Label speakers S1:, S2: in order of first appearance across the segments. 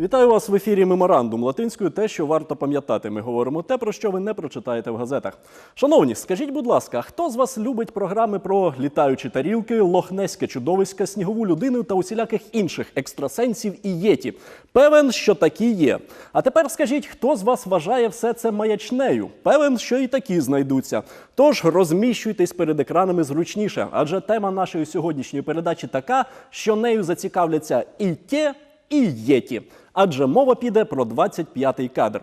S1: Вітаю вас в ефірі Меморандум латинською. Те, що варто пам'ятати. Ми говоримо те, про що ви не прочитаєте в газетах. Шановні, скажіть, будь ласка, хто з вас любить програми про літаючі тарілки, лохнеське чудовиська, снігову людину та усіляких інших екстрасенсів і єті? Певен, що такі є. А тепер скажіть, хто з вас вважає все це маячнею? Певен, що і такі знайдуться. Тож розміщуйтесь перед екранами зручніше, адже тема нашої сьогоднішньої передачі така, що нею зацікавляться і ті, і єті. Адже мова піде про 25-й кадр.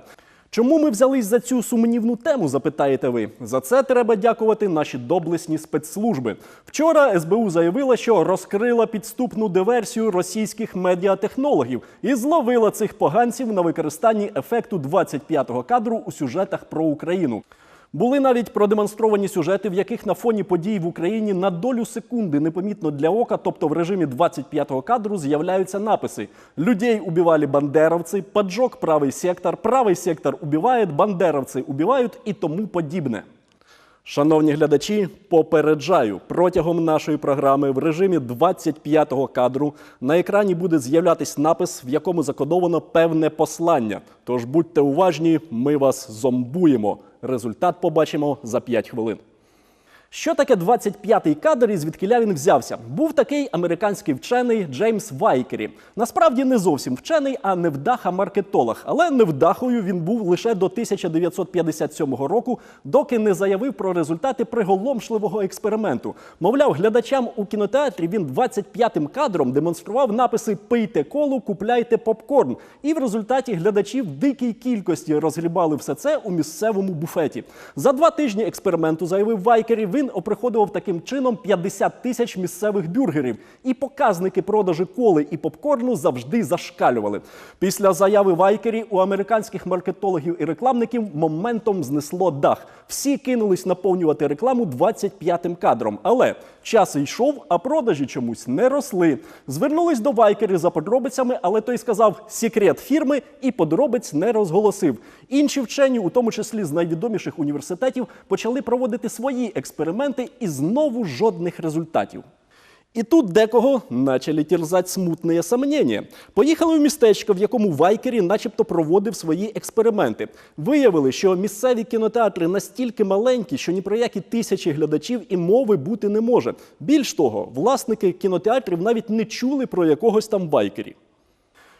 S1: Чому ми взялись за цю сумнівну тему, запитаєте ви? За це треба дякувати наші доблесні спецслужби. Вчора СБУ заявила, що розкрила підступну диверсію російських медіатехнологів і зловила цих поганців на використанні ефекту 25-го кадру у сюжетах про Україну. Були навіть продемонстровані сюжети, в яких на фоні подій в Україні на долю секунди непомітно для ока, тобто в режимі 25-го кадру, з'являються написи: людей убивали бандеровці, поджог правий сектор, правий сектор убиває, бандеровці убивають і тому подібне. Шановні глядачі, попереджаю, протягом нашої програми в режимі 25-го кадру на екрані буде з'являтись напис, в якому закодовано певне послання. Тож будьте уважні, ми вас зомбуємо. Результат побачимо за 5 хвилин. Що таке 25-й кадр і звідкиля він взявся? Був такий американський вчений Джеймс Вайкері. Насправді не зовсім вчений, а невдаха-маркетолог. Але невдахою він був лише до 1957 року, доки не заявив про результати приголомшливого експерименту. Мовляв, глядачам у кінотеатрі він 25-м кадром демонстрував написи Пийте колу, купляйте попкорн. І в результаті глядачі в дикій кількості розгрібали все це у місцевому буфеті. За два тижні експерименту заявив Вайкері, він оприходував таким чином 50 тисяч місцевих бюргерів. І показники продажі коли і попкорну завжди зашкалювали. Після заяви Вайкері у американських маркетологів і рекламників моментом знесло дах. Всі кинулись наповнювати рекламу 25-м кадром. Але час йшов, а продажі чомусь не росли. Звернулись до Вайкері за подробицями, але той сказав секрет фірми і подробиць не розголосив. Інші вчені, у тому числі з найвідоміших університетів, почали проводити свої експерименти і знову жодних результатів. І тут декого почали терзати смутне сомнення. Поїхали в містечко, в якому Вайкері начебто проводив свої експерименти. Виявили, що місцеві кінотеатри настільки маленькі, що ні про які тисячі глядачів і мови бути не може. Більш того, власники кінотеатрів навіть не чули про якогось там Вайкері.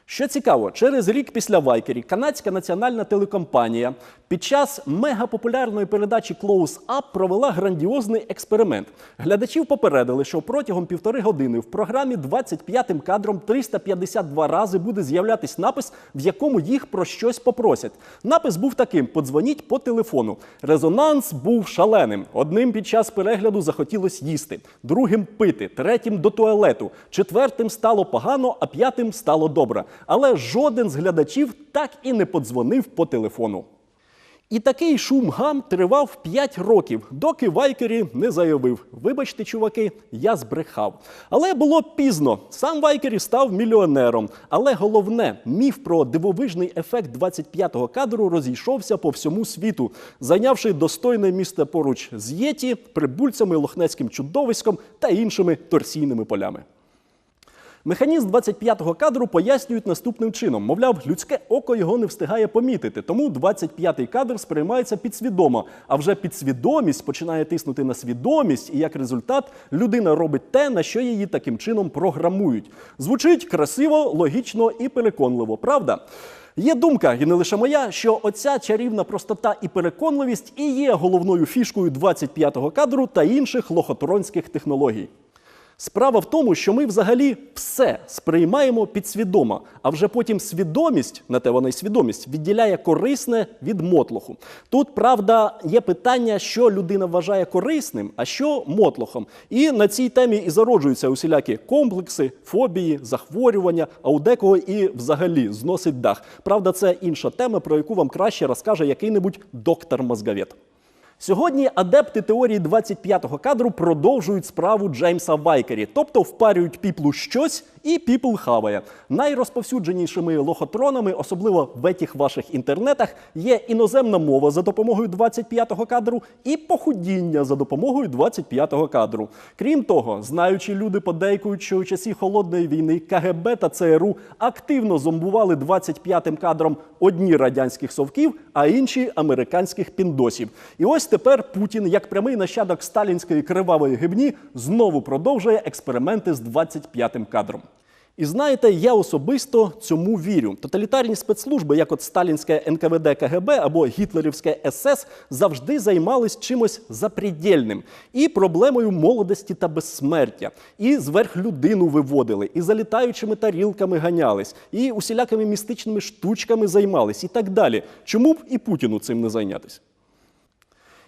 S1: Що цікаво, через рік після Вайкері канадська національна телекомпанія під час мегапопулярної передачі Close Up провела грандіозний експеримент. Глядачів попередили, що протягом півтори години в програмі 25-м кадром 352 рази буде з'являтись напис, в якому їх про щось попросять. Напис був таким: подзвоніть по телефону. Резонанс був шаленим. Одним під час перегляду захотілось їсти, другим пити, третім до туалету, четвертим стало погано, а п'ятим стало добре. Але жоден з глядачів так і не подзвонив по телефону. І такий шум гам тривав 5 років, доки Вайкері не заявив: Вибачте, чуваки, я збрехав. Але було пізно. Сам Вайкері став мільйонером. Але головне, міф про дивовижний ефект 25-го кадру розійшовся по всьому світу, зайнявши достойне місце поруч з Єті, прибульцями, лохнецьким чудовиськом та іншими торсійними полями. Механізм 25-го кадру пояснюють наступним чином: мовляв, людське око його не встигає помітити, тому 25-й кадр сприймається підсвідомо. А вже підсвідомість починає тиснути на свідомість, і як результат людина робить те, на що її таким чином програмують. Звучить красиво, логічно і переконливо, правда? Є думка, і не лише моя, що оця чарівна простота і переконливість і є головною фішкою 25-го кадру та інших лохотронських технологій. Справа в тому, що ми взагалі все сприймаємо підсвідомо, а вже потім свідомість, на те вона й свідомість, відділяє корисне від мотлоху. Тут, правда, є питання, що людина вважає корисним, а що мотлохом. І на цій темі і зароджуються усілякі комплекси, фобії, захворювання, а у декого і взагалі зносить дах. Правда, це інша тема, про яку вам краще розкаже який-небудь доктор мозговед. Сьогодні адепти теорії 25-го кадру продовжують справу Джеймса Вайкері, тобто впарюють піплу щось і People хаває. Найрозповсюдженішими лохотронами, особливо в етіх ваших інтернетах, є іноземна мова за допомогою 25-го кадру і похудіння за допомогою 25-го кадру. Крім того, знаючі люди подейкують, що у часі холодної війни КГБ та ЦРУ активно зомбували 25-м кадром одні радянських совків, а інші американських піндосів. І ось тепер Путін, як прямий нащадок сталінської кривавої гибні, знову продовжує експерименти з 25-м кадром. І знаєте, я особисто цьому вірю. Тоталітарні спецслужби, як от сталінське НКВД КГБ або гітлерівське СС, завжди займались чимось запредельним і проблемою молодості та безсмертя, і зверх людину виводили, і залітаючими тарілками ганялись, і усілякими містичними штучками займались, і так далі. Чому б і Путіну цим не зайнятися?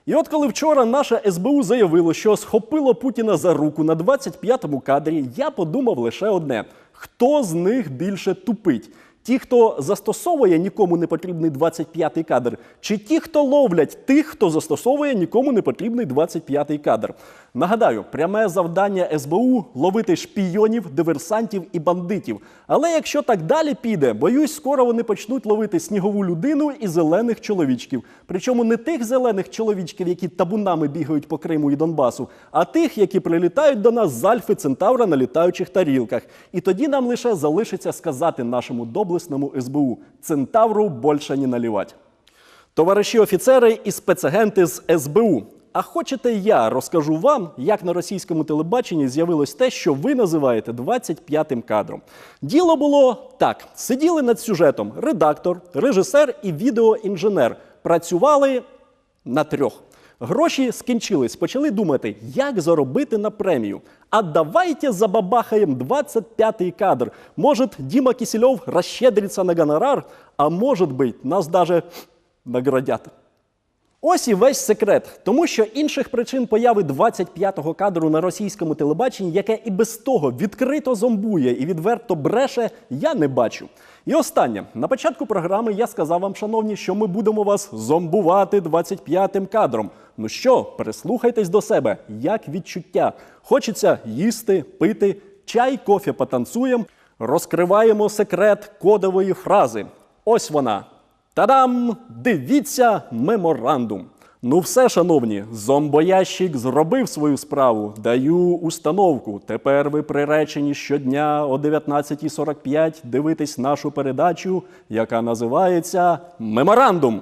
S1: І от коли вчора наша СБУ заявило, що схопило Путіна за руку на 25-му кадрі, я подумав лише одне: хто з них більше тупить? Ті, хто застосовує нікому не потрібний 25-й кадр, чи ті, хто ловлять тих, хто застосовує нікому не потрібний 25-й кадр. Нагадаю, пряме завдання СБУ ловити шпійонів, диверсантів і бандитів. Але якщо так далі піде, боюсь, скоро вони почнуть ловити снігову людину і зелених чоловічків. Причому не тих зелених чоловічків, які табунами бігають по Криму і Донбасу, а тих, які прилітають до нас з Альфи Центавра на літаючих тарілках. І тоді нам лише залишиться сказати нашому доблесному СБУ: Центавру більше не налівать. Товариші офіцери і спецагенти з СБУ. А хочете, я розкажу вам, як на російському телебаченні з'явилось те, що ви називаєте 25-м кадром. Діло було так: сиділи над сюжетом редактор, режисер і відеоінженер. Працювали на трьох. Гроші скінчились, почали думати, як заробити на премію. А давайте забабахаем 25-й кадр. Может, Дима Киселев расщедрится на гонорар, а может быть, нас даже наградят. Ось і весь секрет, тому що інших причин появи 25-го кадру на російському телебаченні, яке і без того відкрито зомбує і відверто бреше, я не бачу. І останнє на початку програми я сказав вам, шановні, що ми будемо вас зомбувати 25-м кадром. Ну що, прислухайтесь до себе, як відчуття. Хочеться їсти, пити, чай, кофе потанцуємо, розкриваємо секрет кодової фрази. Ось вона. Та-дам! Дивіться меморандум. Ну все, шановні, зомбоящик зробив свою справу. Даю установку. Тепер ви приречені щодня о 19.45 дивитись нашу передачу, яка називається Меморандум.